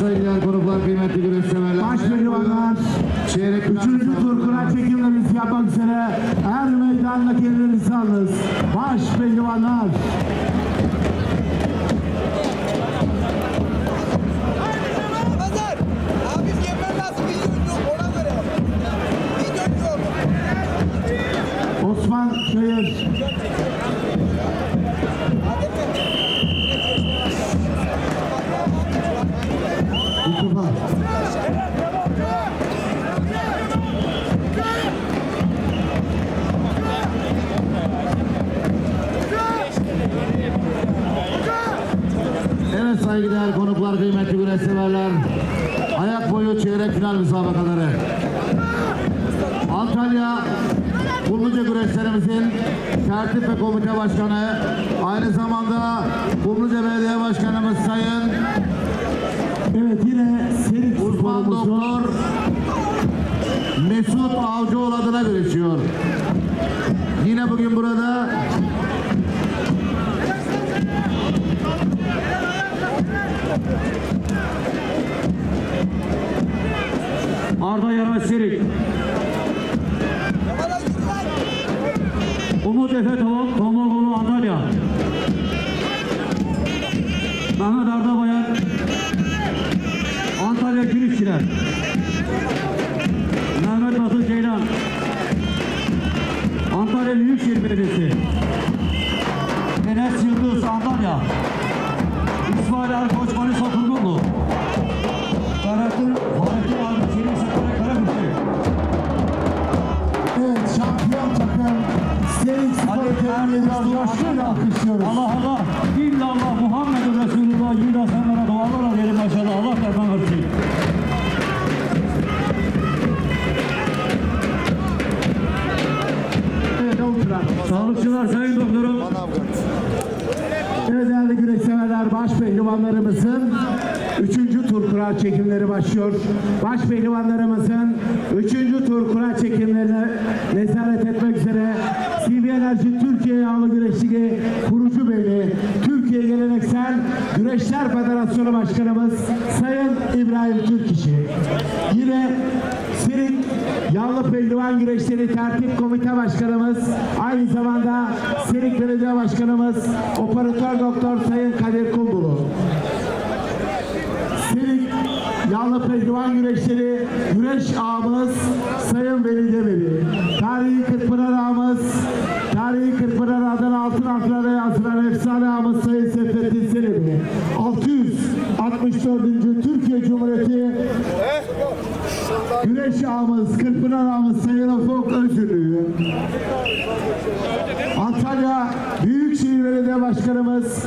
saygıdeğer konuklar, kıymetli güreşseverler. Baş pehlivanlar Çeyrek Üçüncü tur kura çekimlerimizi yapmak üzere her meydanda kendinizi alınız. Baş pehlivanlar. Evet saygıdeğer konuklar, kıymetli güreşseverler. Ayak boyu çeyrek final müsabakaları. Antalya Kumluca güreşlerimizin tertip ve komite başkanı, aynı zamanda Kumluca Belediye Başkanımız Sayın Evet yine Serik Uzman Doktor Mesut Avcıoğlu adına görüşüyor. Yine bugün burada Arda Yaray Serik. Umut Efe Tavuk, Tomoğlu Antalya. Mehmet Arda Bayan, Antalya Gülüşçiler. Mehmet Batı Ceylan, Antalya Büyükşehir Belediyesi. Manisa Turgutlu. Ferhat'ın Fahrettin abi Çelik Sakara Karabükçü. Evet şampiyon takım Serik Spor Tekniği'ni coşkuyla alkışlıyoruz. Allah Allah. İllallah Muhammedur Resulullah. Yüda senlere dualar alayım maşallah. Allah derman versin. Sağlıkçılar Sayın Doktorum. Güreşseverler baş pehlivanlarımızın 3. tur kura çekimleri başlıyor. Baş pehlivanlarımızın 3. tur kura çekimlerine nezaret etmek üzere CV Enerji Türkiye Yağlı Güreş Ligi kurucu beyli Güreşler Federasyonu Başkanımız Sayın İbrahim Türkişi. Yine Sirik Yağlı Pehlivan Güreşleri Tertip Komite Başkanımız aynı zamanda Sirik Belediye Başkanımız Operatör Doktor Sayın Kadir Kumbulu. Sirik Yağlı Pehlivan Güreşleri Güreş Ağamız Sayın Veli Demiri. Tarihi Kırkpınar Ağamız Tarihi Kırkpınar adına altın harflerle yazılan efsane ağamız Sayın Seyfettin Selim'i. 664. Türkiye Cumhuriyeti Güreş ağamız, Kırkpınar ağamız Sayın Ufuk Özürlüğü. Antalya Büyükşehir Belediye Başkanımız